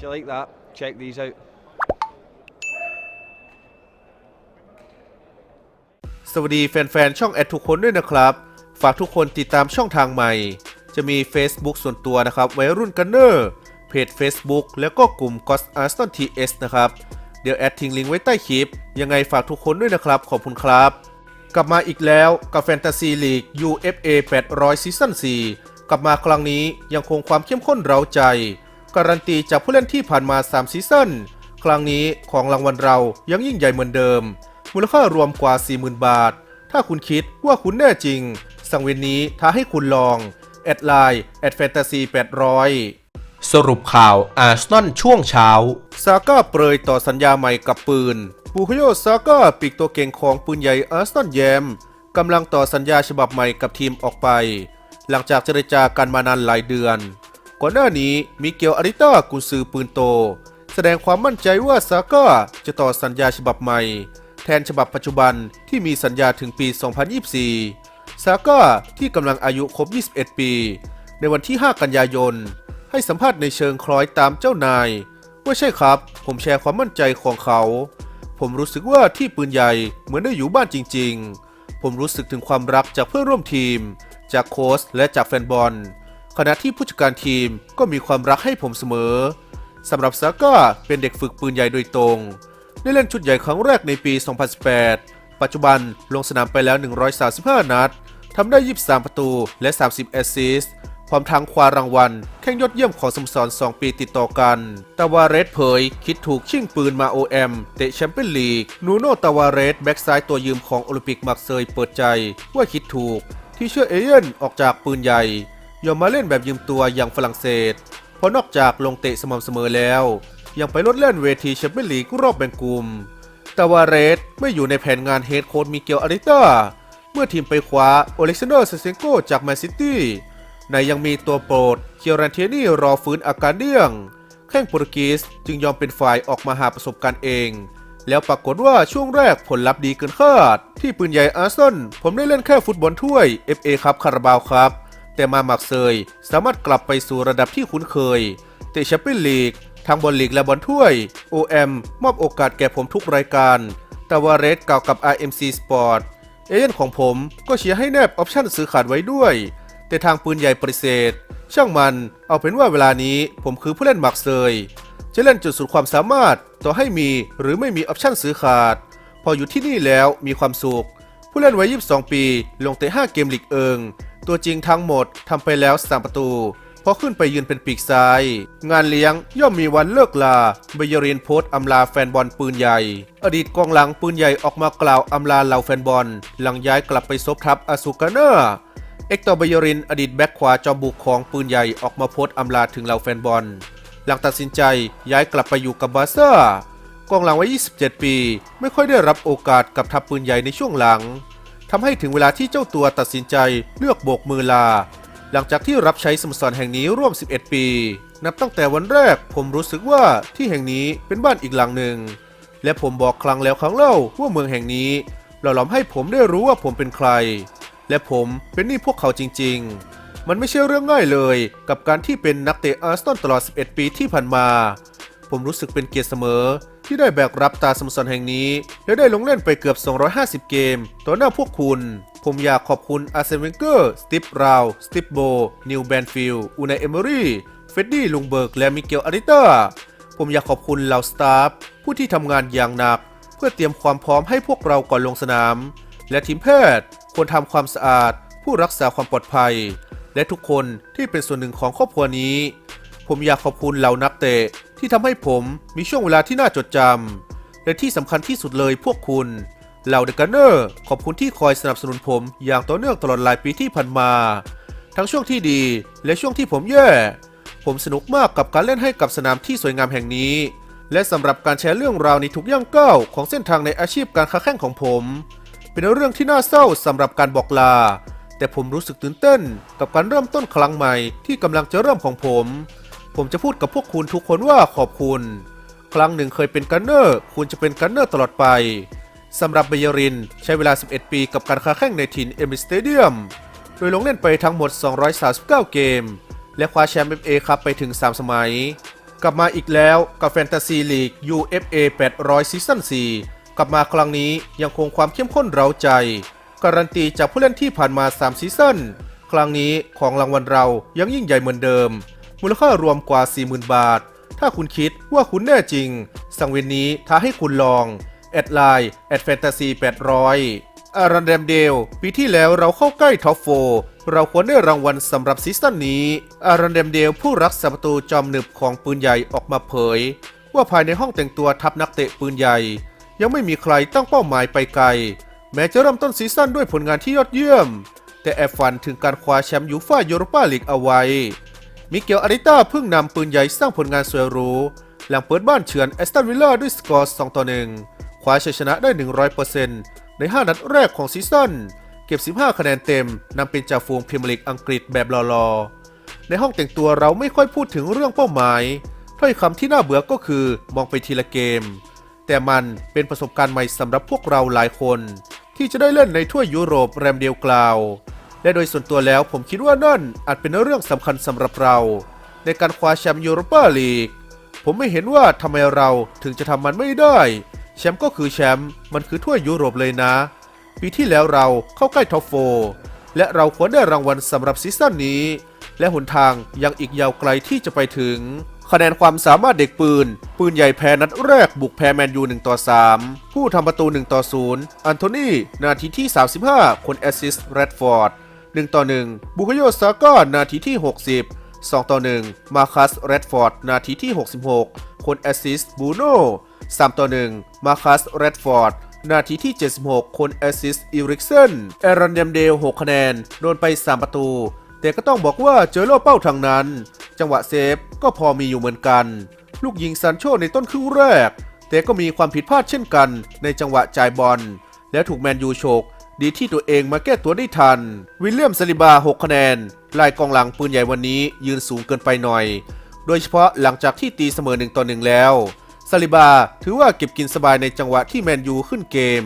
If you like that, check these out. สวัสดีแฟนๆ ช่องแอดทุกคนด้วยนะครับ ฝากทุกคนติดตามช่องทางใหม่ จะมี Facebook ส่วนตัวนะครับวัยรุ่นกันเนอร์ เพจ Facebook แล้วก็กลุ่ม g o s a r s t o n TS นะครับ เดี๋ยวแอดทิ้งลิงก์ไว้ใต้คลิป ยังไงฝากทุกคนด้วยนะครับ ขอบคุณครับ กลับมาอีกแล้วกับแฟนตาซีลีก UFA 800ซีซั่น4กลับมาครั้งนี้ยังคงความเข้มข้นเร้าใจ การันตีจากผู้เล่นที่ผ่านมา 3 ซีซั่น ครั้งนี้ของรางวัลเรายังยิ่งใหญ่เหมือนเดิม มูลค่ารวมกว่า 40,000 บาท ถ้าคุณคิดว่าคุณแน่จริง สังเวียนนี้ท้าให้คุณลอง แอดไลน์แอดแฟนตาซี800 สรุปข่าวอาร์เซนอลช่วงเช้า ซาก้าเปรยต่อสัญญาใหม่กับปืนบูคโยซาก้าปีกตัวเก่งของปืนใหญ่อาร์เซนอลแยมกำลังต่อสัญญาฉบับใหม่กับทีมออกไป หลังจากเจรจากันมานานหลายเดือน ก่อนหน้านี้มิเกลอาริต้ากุนซือปืนโต แสดงความมั่นใจว่าซาก้าจะต่อสัญญาฉบับใหม่ แทนฉบับปัจจุบันที่มีสัญญาถึงปี 2024 ซาก้าที่กำลังอายุครบ 21 ปี ในวันที่ 5 กันยายน ให้สัมภาษณ์ในเชิงคล้อยตามเจ้านายว่าใช่ครับ ผมแชร์ความมั่นใจของเขา ผมรู้สึกว่าที่ปืนใหญ่เหมือนได้อยู่บ้านจริง ๆ ผมรู้สึกถึงความรักจากเพื่อนร่วมทีม จากโค้ชและจากแฟนบอล ขณะที่ผู้จัดการทีมก็มีความรักให้ผมเสมอสำหรับซาก้าเป็นเด็กฝึกปืนใหญ่โดยตรง ได้เล่นชุดใหญ่ครั้งแรกในปี 2018 ปัจจุบันลงสนามไปแล้ว 135 นัดทำได้ 23 ประตูและ 30 แอสซิสต์พร้อมทั้งคว้ารางวัล แข่งยอดเยี่ยมของสโมสร 2 ปีติดต่อกัน ตาวาเรสเผย คิดถูกชิ่งปืนมา OM เตะแชมเปี้ยนลีก นูโนตาวาเรสแบ็กซ้ายตัวยืมของโอลิมปิกมักเซยเปิดใจว่าคิดถูก ที่เชื่อเอเยนออกจากปืนใหญ่ ยอมมาเล่นแบบยืมตัวอย่างฝรั่งเศส เพราะนอกจากลงเตะสม่ำเสมอแล้ว ยังไปลดเล่นเวทีแชมเปี้ยนลีกรอบแบ่งกลุ่มแต่ว่าเรสไม่อยู่ในแผนงานเฮดโค้ชมิเกลอาริต้าเมื่อทีมไปคว้าโอเล็กซานเดอร์เซเซนโกจากแมนซิตี้ในยังมีตัวโปรดเคียรันเทนี่รอฟื้นอาการเดี่ยง แข้งโปรตุเกสจึงยอมเป็นฝ่ายออกมาหาประสบการณ์เอง แล้วปรากฏว่าช่วงแรกผลลัพธ์ดีเกินคาด ที่ปืนใหญ่อาร์เซนอลผมได้เล่นแค่ฟุตบอลถ้วย FA ครับคาราบาวครับ แต่มาหมักเซยสามารถกลับไปสู่ระดับที่คุ้นเคย เตะแชมเปี้ยนลีกทั้งบอลลีกและบอลถ้วย OM มอบโอกาสแก่ผมทุกรายการแต่ว่าเรสกล่าวกับ RMC Sport เอเย่นของผมก็เชียร์ให้แนบออปชั่นซื้อขาดไว้ด้วย แต่ทางปืนใหญ่ปฏิเสธ ช่างมันเอาเป็นว่าเวลานี้ผมคือผู้เล่นหมักเซยจะเล่นจนสุดความสามารถต่อให้มีหรือไม่มีออปชั่นซื้อขาด พออยู่ที่นี่แล้วมีความสุข ผู้เล่นวัย 22 ปี ลงเตะ 5 เกมลีกเอิง ตัวจริงทั้งหมดทำไปแล้ว3ประตูพอขึ้นไปยืนเป็นปีกซ้าย งานเลี้ยงย่อมมีวันเลิกลาเบยรินโพสต์อำลาแฟนบอลปืนใหญ่ อดีตกองหลังปืนใหญ่ออกมากล่าวอำลาเหล่าแฟนบอล หลังย้ายกลับไปซบทับอาซูกาเนอร์เอ็กตอร์เบยริน อดีตแบ็คขวาจอมบุกของปืนใหญ่ออกมาโพสต์อำลาถึงเหล่าแฟนบอล หลังตัดสินใจย้ายกลับไปอยู่กับบาร์ซ่ากองหลังวัย 27 ปี ไม่ค่อยได้รับโอกาสกับทัพปืนใหญ่ในช่วงหลัง ทำให้ถึงเวลาที่เจ้าตัวตัดสินใจเลือกโบกมือลา หลังจากที่รับใช้สโมสรแห่งนี้ร่วม 11 ปี นับตั้งแต่วันแรกผมรู้สึกว่าที่แห่งนี้เป็นบ้านอีกหลังหนึ่ง และผมบอกครั้งแล้วครั้งเล่าว่าเมืองแห่งนี้หล่อหลอมให้ผมได้รู้ว่าผมเป็นใคร และผมเป็นหนี่พวกเขาจริง ๆ มันไม่ใช่เรื่องง่ายเลย กับการที่เป็นนักเตะอาร์เซนอลตลอด 11 ปีที่ผ่านมา ผมรู้สึกเป็นเกียรติเสมอ ที่ได้แบกรับตาสโมสรแห่งนี้ และได้ลงเล่นไปเกือบ 250 เกม ต่อหน้าพวกคุณ ผมอยากขอบคุณอาร์เซนเวนเกอร์ สติปราว สติปโบ นิวแบนฟิลอูนายเอมอรี่ เฟดดี้ ลุงเบิร์ก และมิเกลอาริต้าผมอยากขอบคุณเหล่าสตาฟผู้ที่ทำงานอย่างหนัก เพื่อเตรียมความพร้อมให้พวกเราก่อนลงสนาม และทีมแพทย์ควรทำความสะอาด ผู้รักษาความปลอดภัย และทุกคนที่เป็นส่วนหนึ่งของครอบครัวนี้ ผมอยากขอบคุณเหล่านักเตะ ที่ทำให้ผมมีช่วงเวลาที่น่าจดจำและที่สำคัญที่สุดเลยพวกคุณเหล่าเดอะกันเนอร์ขอบคุณที่คอยสนับสนุนผมอย่างต่อเนื่องตลอดหลายปีที่ผ่านมา ทั้งช่วงที่ดีและช่วงที่ผมแย่ ผมสนุกมากกับการเล่นให้กับสนามที่สวยงามแห่งนี้ และสำหรับการแชร์เรื่องราวในทุกย่างก้าวของเส้นทางในอาชีพการค้าแข่งของผม เป็นเรื่องที่น่าเศร้าสำหรับการบอกลา แต่ผมรู้สึกตื่นเต้นกับการเริ่มต้นครั้งใหม่ที่กำลังจะเริ่มของผม ผมจะพูดกับพวกคุณทุกคนว่าขอบคุณ ครั้งหนึ่งเคยเป็นกันเนอร์ คุณจะเป็นกันเนอร์ตลอดไปสำหรับเบยรินใช้เวลา 11 ปีกับการค้าแข่งในถิ่นเอมิสเตเดียม โดยลงเล่นไปทั้งหมด 239 เกม และคว้าแชมป์เอฟเอคัพไปถึง 3 สมัย กลับมาอีกแล้วกับแฟนตาซีลีก UFA 800ซีซั่น4กลับมาครั้งนี้ยังคงความเข้มข้นเร้าใจ การันตีจากผู้เล่นที่ผ่านมา 3 ซีซั่น ครั้งนี้ของรางวัลเรายังยิ่งใหญ่เหมือนเดิม มูลค่ารวมกว่า 40,000 บาท ถ้าคุณคิดว่าคุณแน่จริง สังเวียนนี้ท้าให้คุณลองแอดไลน์แอดแฟนตาซี800อารันแดมเดลปีที่แล้วเราเข้าใกล้ท็อปโฟเราควรได้รางวัลสำหรับซีซั่นนี้ อารันแดมเดลผู้รักษาประตูจอมหนึบของปืนใหญ่ออกมาเผย ว่าภายในห้องแต่งตัวทัพนักเตะปืนใหญ่ ยังไม่มีใครตั้งเป้าหมายไปไกล แม้จะเริ่มต้นซีซั่นด้วยผลงานที่ยอดเยี่ยม แต่แอบฝันถึงการคว้าแชมป์ยูฟ่ายูโรปาลีกเอาไว้ มิเกลอาริต้าเพิ่งนำปืนใหญ่สร้างผลงานสวยหรู หลังเปิดบ้านเฉือนแอสตันวิลล่าด้วยสกอร์ 2 ต่อ 1 คว้าชัยชนะได้ 100%ใน 5 นัดแรกของซีซั่น เก็บ 15 คะแนนเต็มนำเป็นจ่าฝูงพรีเมียร์ลีกอังกฤษแบบรอๆ ในห้องแต่งตัวเราไม่ค่อยพูดถึงเรื่องเป้าหมาย ถ้อยคำที่น่าเบื่อก็คือมองไปทีละเกม แต่มันเป็นประสบการณ์ใหม่สำหรับพวกเราหลายคน ที่จะได้เล่นในทั่วยุโรปแรมเดียวกล่าว และโดยส่วนตัวแล้วผมคิดว่านั่นอาจเป็นเรื่องสำคัญสำหรับเรา ในการคว้าแชมป์ยูโรปาลีก ผมไม่เห็นว่าทำไมเราถึงจะทำมันไม่ได้ แชมป์ก็คือแชมป์มันคือถ้วยยุโรปเลยนะ ปีที่แล้วเราเข้าใกล้ท็อปโฟร์และเราควรได้รางวัลสำหรับซีซั่นนี้ และหนทางยังอีกยาวไกลที่จะไปถึง คะแนนความสามารถเด็กปืน ปืนใหญ่แพ้นัดแรกบุกแพ้แมนยู1ต่อ3ผู้ทำประตู1ต่อ0อันโทนีนาทีที่ 35 คนแอสซิสต์แรดฟอร์ด 1 ต่อ 1 บุคโยซาก้านาทีที่ 60 2 ต่อ 1 มาคัสแรดฟอร์ด นาทีที่ 66 คนแอสซิสต์บูโน่3ต่อ 1 มาคัสแรดฟอร์ด นาทีที่ 76 คนแอสซิสต์อิริกเซนเอรันเดมเดล 6 คะแนน โดนไป 3 ประตู แต่ก็ต้องบอกว่าเจอโลเป้าทางนั้น จังหวะเซฟก็พอมีอยู่เหมือนกัน ลูกยิงซันโชในต้นครึ่งแรก แต่ก็มีความผิดพลาดเช่นกันในจังหวะจ่ายบอล และถูกแมนยูโฉก ดีที่ตัวเองมาแก้ตัวได้ทัน วิลเลียมซาลิบา 6 คะแนนลายกองหลังปืนใหญ่วันนี้ยืนสูงเกินไปหน่อย โดยเฉพาะหลังจากที่ตีเสมอ1ต่อ1แล้วซาลิบาถือว่าเก็บกินสบายในจังหวะที่แมนยูขึ้นเกม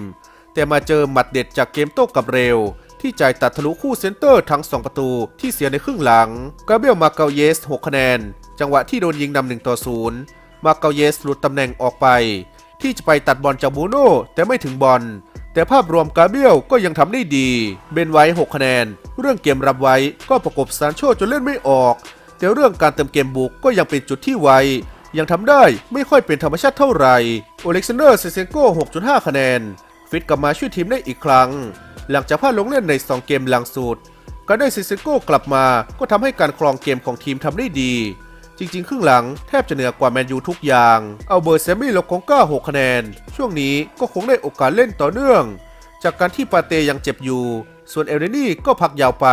แต่มาเจอหมัดเด็ดจากเกมโต้กับเร็ว ที่จ่ายตัดทะลุคู่เซนเตอร์ทั้ง 2 ประตูที่เสียในครึ่งหลังกาเบลมาเกาเยส 6 คะแนน จังหวะที่โดนยิงนำ1ต่อ0มาเกาเยสหลุดตำแหน่งออกไป ที่จะไปตัดบอลจากบูโน่แต่ไม่ถึงบอล แต่ภาพรวมกาเบียลก็ยังทำได้ดี เบนไว้ 6 คะแนน เรื่องเกมรับไว้ก็ประกบซานโชจนเล่นไม่ออก แต่เรื่องการเติมเกมบุกก็ยังเป็นจุดที่ไว ยังทำได้ไม่ค่อยเป็นธรรมชาติเท่าไหร่โอเล็กซานเดอร์เซเซนโก6.5 คะแนน ฟิตกลับมาช่วยทีมได้อีกครั้ง หลังจากพลาดลงเล่นใน 2 เกมหลังสุดการได้เซเซนโกกลับมาก็ทำให้การครองเกมของทีมทำได้ดี จริงๆ ครึ่งหลังแทบจะเหนือกว่าแมนยูทุกอย่าง เอาเบอร์แซมมี่โลกงก้า6คะแนน ช่วงนี้ก็คงได้โอกาสเล่นต่อเนื่อง จากการที่ปาเตยังเจ็บอยู่ ส่วนเอลเนนี่ก็พักยาวไป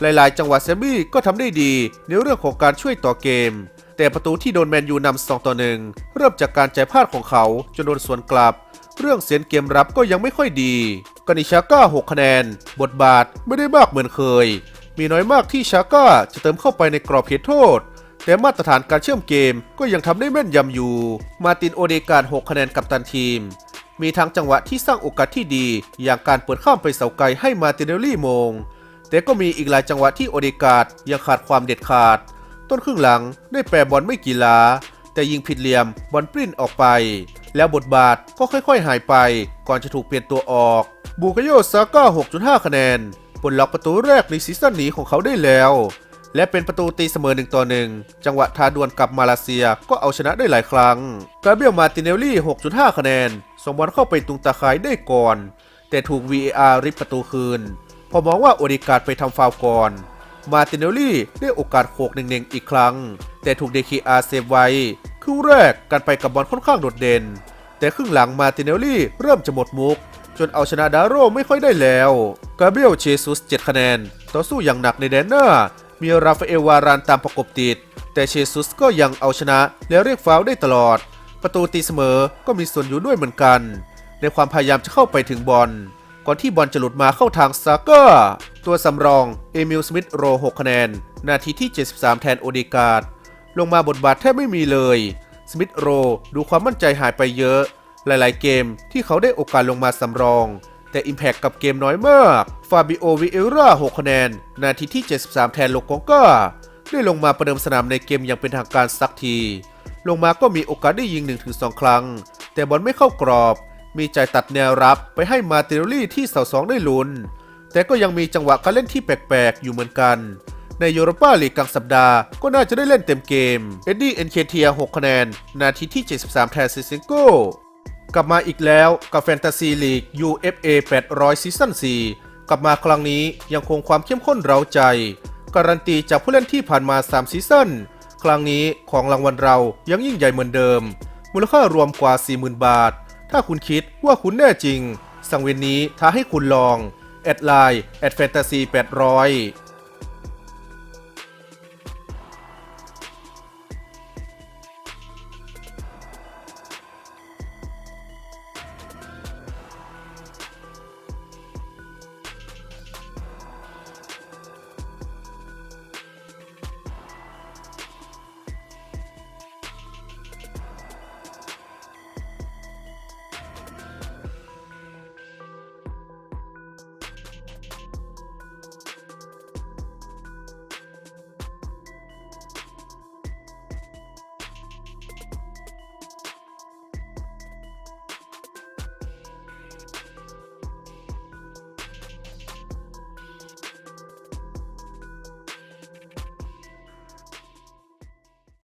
หลายๆ จังหวะแซมมี่ก็ทำได้ดีในเรื่องของการช่วยต่อเกม แต่ประตูที่โดนแมนยูนำ2ต่อ1เริ่มจากการใจพลาดของเขาจนโดนสวนกลับ เรื่องเสียนเกมรับก็ยังไม่ค่อยดีกานิชาก้า6คะแนน บทบาทไม่ได้มากเหมือนเคย มีน้อยมากที่ชาก้าจะเติมเข้าไปในกรอบเขตโทษ แต่มาตรฐานการเชื่อมเกมก็ยังทำได้แม่นยำอยู่ มาตินโอเดการ 6 คะแนนกับตันทีม มีทั้งจังหวะที่สร้างโอกาสที่ดี อย่างการเปิดข้ามไปเสาไกลให้มาตินเนลลี่มง แต่ก็มีอีกหลายจังหวะที่โอเดการ์ดยังขาดความเด็ดขาด ต้นครึ่งหลังได้แปรบอลไม่กี่ลาแต่ยิงผิดเหลี่ยมบอลปริ้นออกไป แล้วบทบาทก็ค่อยๆ หายไป ก่อนจะถูกเปลี่ยนตัวออก บูกโยซาก้า 6.5 คะแนนปลดล็อกประตูแรกในซีซั่นนี้ของเขาได้แล้ว และเป็นประตูตีเสมอ1ต่อ1จังหวะทาดวลกับมาเลเซียก็เอาชนะได้หลายครั้งกาเบียลมาติเนลลี่ 6.5 คะแนนส่งบอลเข้าไปตรงตาข่ายได้ก่อน แต่ถูก VAR ริบประตูคืน พอมองว่าโอดิการไปทำฟาวก่อน มาติเนลลี่ได้โอกาสโขกเน่งๆอีกครั้ง แต่ถูกเดคีอาเซฟไว้ครึ่งแรกการไปกับบอลค่อนข้างโดดเด่น แต่ครึ่งหลังมาติเนลลี่เริ่มจะหมดมุกจนเอาชนะดาโร่ไม่ค่อยได้แล้ว กาเบียลเชซุส 7 คะแนน ต่อสู้อย่างหนักในแดนหน้า มีราฟาเอลวารานตามประกบติด แต่เชซุสก็ยังเอาชนะและเรียกฟาวได้ตลอด ประตูตีเสมอก็มีส่วนอยู่ด้วยเหมือนกัน ในความพยายามจะเข้าไปถึงบอล ก่อนที่บอลจะหลุดมาเข้าทางซาก้าตัวสำรองเอมิลสมิธโร6คะแนน นาทีที่ 73 แทนโอเดกาดลงมาบทบาทแทบไม่มีเลย สมิธโรดูความมั่นใจหายไปเยอะ หลาย ๆ เกมที่เขาได้โอกาสลงมาสำรอง แต่ Impact กับเกมน้อยมาก ฟาบิโอวิเอร่า6คะแนน นาทีที่ 73 แทนโลกองก้าได้ลงมาประเดิมสนามในเกมอย่างเป็นทางการสักที ลงมาก็มีโอกาสได้ยิง 1-2 ครั้ง แต่บอลไม่เข้ากรอบ มีใจตัดแนวรับไปให้มาเตลลี่ที่เสาสองได้ลุ้น แต่ก็ยังมีจังหวะการเล่นที่แปลกๆ อยู่เหมือนกัน ในยูโรปาลีกกลางสัปดาห์ก็น่าจะได้เล่นเต็มเกม เอ็ดดี้เอ็นเคเทีย6คะแนน นาทีที่ 73 แทนซิซิงโก กลับมาอีกแล้วกับแฟนตาซีลีก UFA 800ซีซั่น4กลับมาครั้งนี้ยังคงความเข้มข้นเร้าใจ การันตีจากผู้เล่นที่ผ่านมา 3 ซีซั่นครั้งนี้ของรางวัลเรายังยิ่งใหญ่เหมือนเดิม มูลค่ารวมกว่า 40,000 บาท ถ้าคุณคิดว่าคุณแน่จริง สังเวียนนี้ท้าให้คุณลอง แอดไลน์แอดแฟนตาซี800